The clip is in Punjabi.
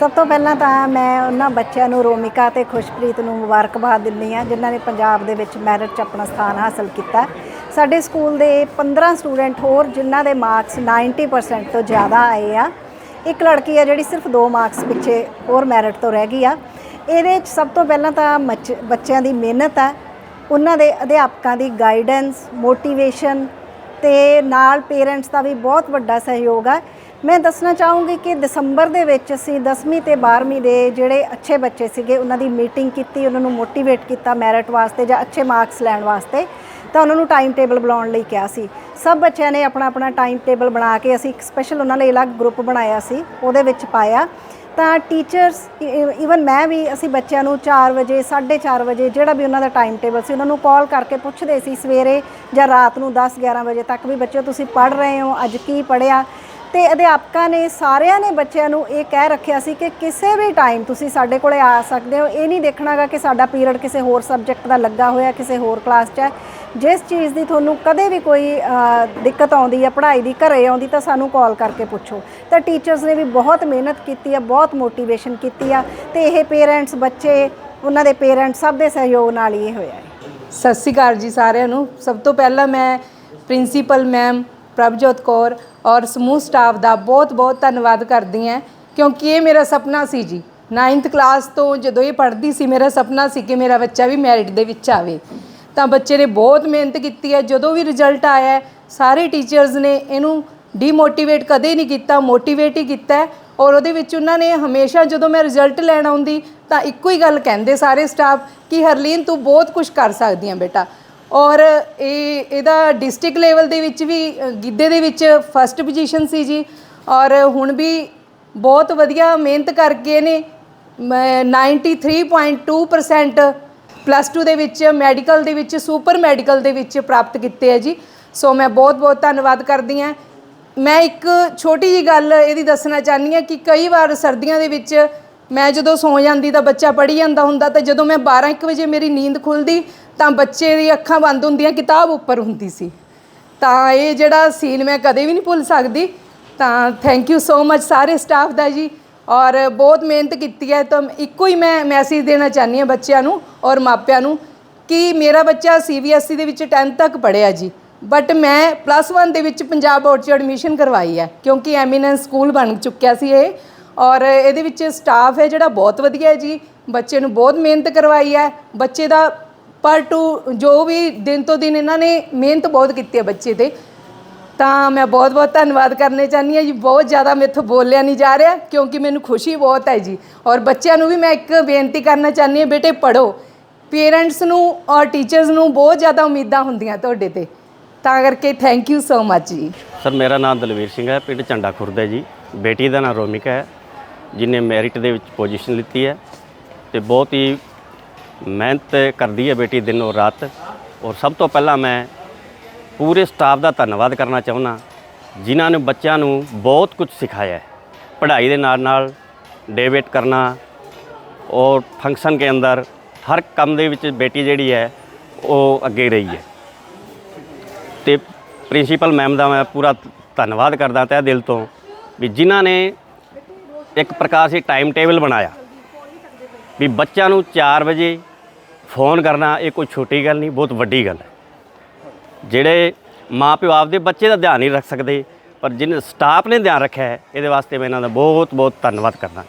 ਸਭ ਤੋਂ ਪਹਿਲਾਂ ਤਾਂ ਮੈਂ ਉਹਨਾਂ ਬੱਚਿਆਂ ਨੂੰ ਰੋਮਿਕਾ ਤੇ ਖੁਸ਼ਪ੍ਰੀਤ ਨੂੰ ਮੁਬਾਰਕਬਾਦ ਦਿੰਦੀ ਹਾਂ, ਜਿਨ੍ਹਾਂ ਨੇ ਪੰਜਾਬ ਦੇ ਵਿੱਚ ਮੈਰਿਟ 'ਚ ਆਪਣਾ ਸਥਾਨ ਹਾਸਲ ਕੀਤਾ ਸਾਡੇ ਸਕੂਲ ਦੇ 15 ਸਟੂਡੈਂਟ ਹੋਰ, ਜਿਨ੍ਹਾਂ ਦੇ ਮਾਰਕਸ 90% ਤੋਂ ਜ਼ਿਆਦਾ ਆਏ ਆ। ਇੱਕ ਲੜਕੀ ਆ ਜਿਹੜੀ ਸਿਰਫ 2 ਮਾਰਕਸ ਪਿੱਛੇ ਹੋਰ ਮੈਰਿਟ ਤੋਂ ਰਹਿ ਗਈ ਆ। ਇਹਦੇ 'ਚ ਸਭ ਤੋਂ ਪਹਿਲਾਂ ਤਾਂ ਮੱਚ- ਬੱਚਿਆਂ ਦੀ ਮਿਹਨਤ ਆ। ਉਹਨਾਂ ਦੇ ਅਧਿਆਪਕਾਂ ਦੀ ਗਾਈਡੈਂਸ ਮੋਟੀਵੇਸ਼ਨ ਤੇ ਨਾਲ ਪੇਰੈਂਟਸ ਦਾ ਵੀ ਬਹੁਤ ਵੱਡਾ ਸਹਿਯੋਗ ਆ। ਮੈਂ ਦੱਸਣਾ ਚਾਹੂੰਗੀ ਕਿ ਦਸੰਬਰ ਦੇ ਵਿੱਚ ਅਸੀਂ 10ਵੀਂ ਤੇ 12ਵੀਂ ਦੇ ਜਿਹੜੇ ਅੱਛੇ ਬੱਚੇ ਸੀਗੇ, ਉਹਨਾਂ ਦੀ ਮੀਟਿੰਗ ਕੀਤੀ, ਉਹਨਾਂ ਨੂੰ ਮੋਟੀਵੇਟ ਕੀਤਾ ਮੈਰਿਟ ਵਾਸਤੇ ਜਾਂ ਅੱਛੇ ਮਾਰਕਸ ਲੈਣ ਵਾਸਤੇ। ਤਾਂ ਉਹਨਾਂ ਨੂੰ ਟਾਈਮ ਟੇਬਲ ਬਣਾਉਣ ਲਈ ਕਿਹਾ ਸੀ। ਸਭ ਬੱਚਿਆਂ ਨੇ ਆਪਣਾ ਆਪਣਾ ਟਾਈਮ ਟੇਬਲ ਬਣਾ ਕੇ ਅਸੀਂ ਇੱਕ ਸਪੈਸ਼ਲ ਉਹਨਾਂ ਲਈ ਅਲੱਗ ਗਰੁੱਪ ਬਣਾਇਆ ਸੀ, ਉਹਦੇ ਵਿੱਚ ਪਾਇਆ। ਤਾਂ ਟੀਚਰਸ ਇਵਨ ਮੈਂ ਵੀ ਅਸੀਂ ਬੱਚਿਆਂ ਨੂੰ 4 ਵਜੇ 4:30 ਵਜੇ ਜਿਹੜਾ ਵੀ ਉਹਨਾਂ ਦਾ ਟਾਈਮ ਟੇਬਲ ਸੀ, ਉਹਨਾਂ ਨੂੰ ਕਾਲ ਕਰਕੇ ਪੁੱਛਦੇ ਸੀ ਸਵੇਰੇ ਜਾਂ ਰਾਤ ਨੂੰ 10 11 ਵਜੇ ਤੱਕ ਵੀ ਬੱਚਿਓ ਤੁਸੀਂ ਪੜ੍ਹ ਰਹੇ ਹੋ, ਅੱਜ ਕੀ ਪੜ੍ਹਿਆ? ਤੇ ਅਧਿਆਪਕਾਂ ਨੇ ਸਾਰਿਆਂ ਨੇ ਬੱਚਿਆਂ ਨੂੰ ਇਹ ਕਹਿ ਰੱਖਿਆ ਸੀ ਕਿ ਕਿਸੇ ਵੀ ਟਾਈਮ ਤੁਸੀਂ ਸਾਡੇ ਕੋਲੇ ਆ ਸਕਦੇ ਹੋ। ਇਹ ਨਹੀਂ ਦੇਖਣਾਗਾ ਕਿ ਸਾਡਾ ਪੀਰੀਅਡ ਕਿਸੇ ਹੋਰ ਸਬਜੈਕਟ ਦਾ ਲੱਗਾ ਹੋਇਆ, ਕਿਸੇ ਹੋਰ ਕਲਾਸ 'ਚ ਹੈ। ਜਿਸ ਚੀਜ਼ ਦੀ ਤੁਹਾਨੂੰ ਕਦੇ ਵੀ ਕੋਈ ਦਿੱਕਤ ਆਉਂਦੀ ਹੈ ਪੜ੍ਹਾਈ ਦੀ ਘਰੇ ਆਉਂਦੀ ਤਾਂ ਸਾਨੂੰ ਕਾਲ ਕਰਕੇ ਪੁੱਛੋ। ਤਾਂ ਟੀਚਰਸ ਨੇ ਵੀ ਬਹੁਤ ਮਿਹਨਤ ਕੀਤੀ ਆ, ਬਹੁਤ ਮੋਟੀਵੇਸ਼ਨ ਕੀਤੀ ਆ ਤੇ ਇਹ ਪੇਰੈਂਟਸ ਬੱਚੇ, ਉਹਨਾਂ ਦੇ ਪੇਰੈਂਟਸ ਸਭ ਦੇ ਸਹਿਯੋਗ ਨਾਲ ਹੀ ਇਹ ਹੋਇਆ ਹੈ। ਸਤਿ ਸ਼੍ਰੀ ਅਕਾਲ ਜੀ ਸਾਰਿਆਂ ਨੂੰ। ਸਭ ਤੋਂ ਪਹਿਲਾਂ ਮੈਂ ਪ੍ਰਿੰਸੀਪਲ ਮੈਮ ਪ੍ਰਭਜੋਤ ਕੌਰ ਔਰ ਸਮੂਹ ਸਟਾਫ ਦਾ ਬਹੁਤ-ਬਹੁਤ ਧੰਨਵਾਦ ਕਰਦੀ ਹਾਂ, ਕਿਉਂਕਿ ਇਹ ਮੇਰਾ ਸੁਪਨਾ ਸੀ ਜੀ। 9th ਕਲਾਸ ਤੋਂ ਜਦੋਂ ਇਹ ਪੜ੍ਹਦੀ ਸੀ, ਮੇਰਾ ਸੁਪਨਾ ਸੀ ਕਿ ਮੇਰਾ ਬੱਚਾ ਵੀ ਮੈਰਿਟ ਦੇ ਵਿੱਚ ਆਵੇ। ਤਾਂ ਬੱਚੇ ਨੇ ਬਹੁਤ ਮਿਹਨਤ ਕੀਤੀ ਹੈ। ਜਦੋਂ ਵੀ ਰਿਜ਼ਲਟ ਆਇਆ ਸਾਰੇ ਟੀਚਰਸ ਨੇ ਇਹਨੂੰ ਡੀਮੋਟੀਵੇਟ ਕਦੇ ਨਹੀਂ ਕੀਤਾ ਮੋਟੀਵੇਟ ਹੀ ਕੀਤਾ ਔਰ ਉਹਦੇ ਵਿੱਚ ਉਹਨਾਂ ਨੇ ਹਮੇਸ਼ਾ ਜਦੋਂ ਮੈਂ ਰਿਜ਼ਲਟ ਲੈਣ ਆਉਂਦੀ, ਤਾਂ ਇੱਕੋ ਹੀ ਗੱਲ ਕਹਿੰਦੇ ਸਾਰੇ ਸਟਾਫ ਕਿ ਹਰਲੀਨ ਤੂੰ ਬਹੁਤ ਕੁਝ ਕਰ ਸਕਦੀ ਹੈ ਬੇਟਾ। ਔਰ ਇਹ ਇਹਦਾ ਡਿਸਟ੍ਰਿਕਟ ਲੈਵਲ ਦੇ ਵਿੱਚ ਵੀ ਗਿੱਧੇ ਦੇ ਵਿੱਚ ਫਸਟ ਪੋਜੀਸ਼ਨ ਸੀ ਜੀ। ਔਰ ਹੁਣ ਵੀ ਬਹੁਤ ਵਧੀਆ ਮਿਹਨਤ ਕਰਕੇ ਇਹਨੇ ਮ- 93.2% ਪਲੱਸ 2 ਦੇ ਵਿੱਚ ਮੈਡੀਕਲ ਦੇ ਵਿੱਚ ਸੁਪਰ ਮੈਡੀਕਲ ਦੇ ਵਿੱਚ ਪ੍ਰਾਪਤ ਕੀਤੇ ਹੈ ਜੀ। ਸੋ ਮੈਂ ਬਹੁਤ ਬਹੁਤ ਧੰਨਵਾਦ ਕਰਦੀ ਹਾਂ। ਮੈਂ ਇੱਕ ਛੋਟੀ ਜੀ ਗੱਲ ਇਹਦੀ ਦੱਸਣਾ ਚਾਹਨੀ ਹਾਂ ਕਿ ਕਈ ਵਾਰ ਸਰਦੀਆਂ ਦੇ ਵਿੱਚ ਮੈਂ ਜਦੋਂ ਸੌਂ ਜਾਂਦੀ ਤਾਂ ਬੱਚਾ ਪੜ੍ਹੀ ਜਾਂਦਾ ਹੁੰਦਾ ਤਾਂ ਜਦੋਂ ਮੈਂ 12 1 ਵਜੇ ਮੇਰੀ ਨੀਂਦ ਖੁੱਲਦੀ ਤਾਂ ਬੱਚੇ ਦੀ ਅੱਖਾਂ ਬੰਦ ਹੁੰਦੀਆਂ, ਕਿਤਾਬ ਉੱਪਰ ਹੁੰਦੀ ਸੀ। ਤਾਂ ਇਹ ਜਿਹੜਾ ਸੀਨ ਮੈਂ ਕਦੇ ਵੀ ਨਹੀਂ ਭੁੱਲ ਸਕਦੀ। ਤਾਂ ਥੈਂਕ ਯੂ ਸੋ ਮਚ ਸਾਰੇ ਸਟਾਫ ਦਾ ਜੀ ਔਰ ਬਹੁਤ ਮਿਹਨਤ ਕੀਤੀ ਹੈ। ਤਾਂ ਇੱਕੋ ਹੀ ਮੈਂ ਮੈਸੇਜ ਦੇਣਾ ਚਾਹਨੀ ਹਾਂ ਬੱਚਿਆਂ ਨੂੰ ਔਰ ਮਾਪਿਆਂ ਨੂੰ ਕਿ ਮੇਰਾ ਬੱਚਾ ਸੀਬੀਐਸਈ ਦੇ ਵਿੱਚ 10th ਤੱਕ ਪੜ੍ਹਿਆ ਜੀ। ਬਟ ਮੈਂ ਪਲੱਸ 1 ਦੇ ਵਿੱਚ ਪੰਜਾਬ ਬੋਰਡ 'ਚ ਐਡਮਿਸ਼ਨ ਕਰਵਾਈ ਹੈ ਕਿਉਂਕਿ ਐਮੀਨੈਂਸ ਸਕੂਲ ਬਣ ਚੁੱਕਿਆ ਸੀ ਇਹ। ਔਰ ਇਹਦੇ ਵਿੱਚ ਸਟਾਫ ਹੈ ਜਿਹੜਾ ਬਹੁਤ ਵਧੀਆ ਹੈ ਜੀ। ਬੱਚੇ ਨੂੰ ਬਹੁਤ ਮਿਹਨਤ ਕਰਵਾਈ ਹੈ। ਬੱਚੇ ਦਾ ਪਰ ਟੂ ਜੋ ਵੀ ਦਿਨ ਤੋਂ ਦਿਨ ਇਹਨਾਂ ਨੇ ਮਿਹਨਤ ਬਹੁਤ ਕੀਤੀ ਹੈ ਬੱਚੇ ਤੇ। ਤਾਂ ਮੈਂ ਬਹੁਤ ਬਹੁਤ ਧੰਨਵਾਦ ਕਰਨੇ ਚਾਹੁੰਦੀ ਹਾਂ ਜੀ। ਬਹੁਤ ਜ਼ਿਆਦਾ ਮੈਥੋਂ ਬੋਲਿਆ ਨਹੀਂ ਜਾ ਰਿਹਾ ਕਿਉਂਕਿ ਮੈਨੂੰ ਖੁਸ਼ੀ ਬਹੁਤ ਹੈ ਜੀ। ਔਰ ਬੱਚਿਆਂ ਨੂੰ ਵੀ ਮੈਂ ਇੱਕ ਬੇਨਤੀ ਕਰਨਾ ਚਾਹੁੰਦੀ ਹਾਂ, ਬੇਟੇ ਪੜੋ ਪੇਰੈਂਟਸ ਨੂੰ ਔਰ ਟੀਚਰਸ ਨੂੰ ਬਹੁਤ ਜ਼ਿਆਦਾ ਉਮੀਦਾਂ ਹੁੰਦੀਆਂ ਤੁਹਾਡੇ ਤੇ। ਤਾਂ ਕਰਕੇ ਥੈਂਕ ਯੂ ਸੋ ਮੱਚ ਜੀ। ਸਰ, ਮੇਰਾ ਨਾਮ ਦਲਵੀਰ ਸਿੰਘ ਹੈ। ਪਿੰਡ ਝੰਡਾ ਖੁਰਦ ਹੈ ਜੀ। ਬੇਟੀ ਦਾ ਨਾਮ ਰੋਮਿਕਾ ਹੈ। ਜਿਨੇ ਮੈਰਿਟ ਦੇ ਵਿੱਚ ਪੋਜੀਸ਼ਨ ਲਿੱਤੀ ਹੈ ਤੇ ਬਹੁਤ ਹੀ ਮਿਹਨਤ ਕਰਦੀ ਹੈ ਬੇਟੀ ਦਿਨ ਔਰ ਰਾਤ। ਔਰ ਸਭ ਤੋਂ ਪਹਿਲਾਂ ਮੈਂ ਪੂਰੇ ਸਟਾਫ ਦਾ ਧੰਨਵਾਦ ਕਰਨਾ ਚਾਹੁੰਦਾ, ਜਿਨ੍ਹਾਂ ਨੇ ਬੱਚਿਆਂ ਨੂੰ ਬਹੁਤ ਕੁਝ ਸਿਖਾਇਆ ਹੈ। ਪੜ੍ਹਾਈ ਦੇ ਨਾਲ ਨਾਲ ਡੇਬੇਟ ਕਰਨਾ ਔਰ ਫੰਕਸ਼ਨ ਕੇ ਅੰਦਰ ਹਰ ਕੰਮ ਦੇ ਵਿੱਚ ਬੇਟੀ ਜਿਹੜੀ ਹੈ, ਉਹ ਅੱਗੇ ਰਹੀ ਹੈ। ਤੇ ਪ੍ਰਿੰਸੀਪਲ ਮੈਮ ਦਾ ਮੈਂ ਪੂਰਾ ਧੰਨਵਾਦ ਕਰਦਾ ਤਹਿ ਦਿਲ ਤੋਂ ਵੀ ਜਿਨ੍ਹਾਂ ਨੇ ਇੱਕ ਪ੍ਰਕਾਰ ਸੀ ਟਾਈਮ ਟੇਬਲ ਬਣਾਇਆ। ਵੀ ਬੱਚਿਆਂ ਨੂੰ 4 ਵਜੇ ਫੋਨ ਕਰਨਾ, ਇਹ ਕੋਈ ਛੋਟੀ ਗੱਲ ਨਹੀਂ, ਬਹੁਤ ਵੱਡੀ ਗੱਲ ਹੈ। ਜਿਹੜੇ ਮਾਪਿਓ ਆਪਦੇ ਬੱਚੇ ਦਾ ਧਿਆਨ ਨਹੀਂ ਰੱਖ ਸਕਦੇ, ਪਰ ਜਿਹਨੇ ਸਟਾਫ ਨੇ ਧਿਆਨ ਰੱਖਿਆ ਹੈ, ਇਹਦੇ ਵਾਸਤੇ ਮੈਂ ਇਹਨਾਂ ਦਾ ਬਹੁਤ ਬਹੁਤ ਧੰਨਵਾਦ ਕਰਦਾ।